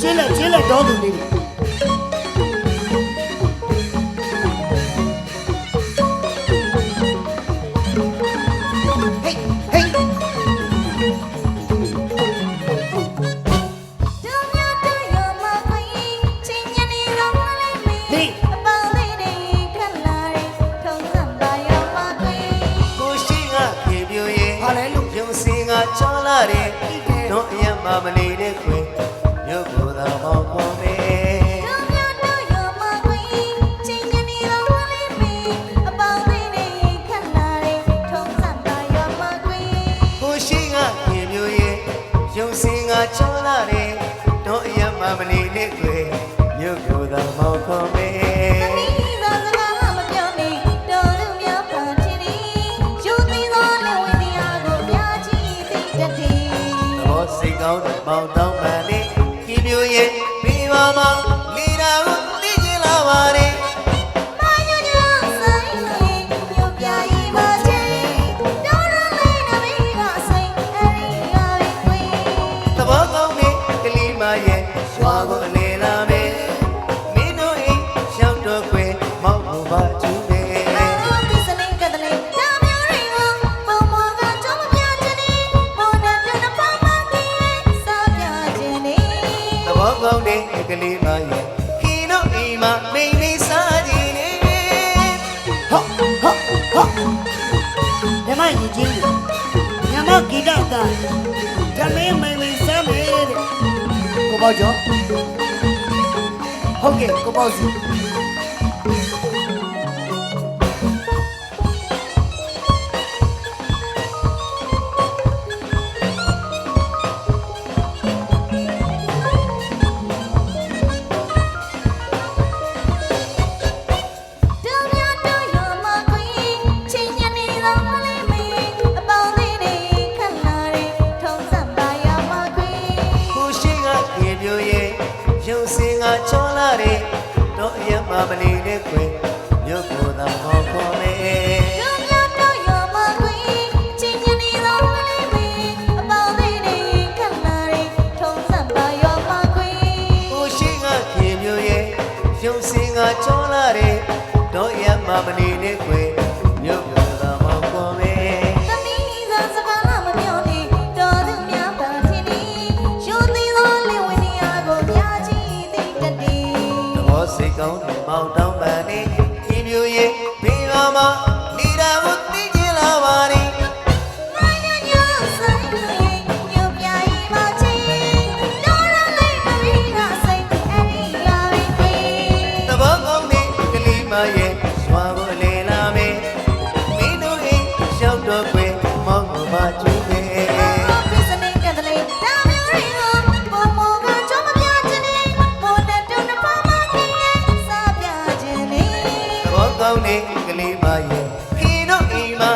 ကျင်းလက်ကျင်းလက်တော်သူလေးတွေဟေးဟေးတို့များတို့ရမခွေချင်းညနေတော့မလေးမီအပေါင်းလေးတွေခက်လာတယ်ထုံးစံပါရမခွေကိုရှိကပြေပြိုရဲ့ဟာလဲလို့ရုံစင်ကချောလာတဲ့တော့အရမမနေတဲ့ခွ ချောလာတဲ့တော့အရမမနေတဲ့ခွင်မြို့ကိုယ်သာမောင်းပေါ်မေသမီးသာစကားမပြောနေတော်သူများဖန်တီးယူသေးသောလက်ဝင်တရားကိုများကြည့်သိတတ်တယ်သဘောစိတ်ကောင်းတဲ့မောင်တောင်း ကိုအလေလာမယ်မင်းတို့အိမ်ရောက်တော့ခွေမောက်ကိုပါကျူးတယ်အော်ပစ္စနေကတလေတာမျိုးရီကိုပုံမောကကြုံပြချင်နေမောနဲ့တနပါမကင်းစားပြချင်နေသဘောကောင်းတဲ့ကလေးမရဲ့ခီတို့အိမ်မှာမိန်မိန်စားကြည့်နေဟောဟောဟောမြမရင်ချင်းမြမဂီတအ ကိုပေါ့ကျော်ဟုတ်ကဲ့ကိုပေါ့စီ တော့အရမမနေတဲ့ခွေမြို့ကိုသာမောက်ခေါ်မယ်ကိုရှိကပြေပြိုရဲ့ရုံစင်ကချောလာတဲ့တော့အရမမနေတဲ့ခွေ စိတ်ကောင်းတဲ့မောင်တောင်းပန်နေဒီမျိုးရဲ့ဘေးပါမှာ ကလေးမရဲ့ခင်တို့အိမ်မှာ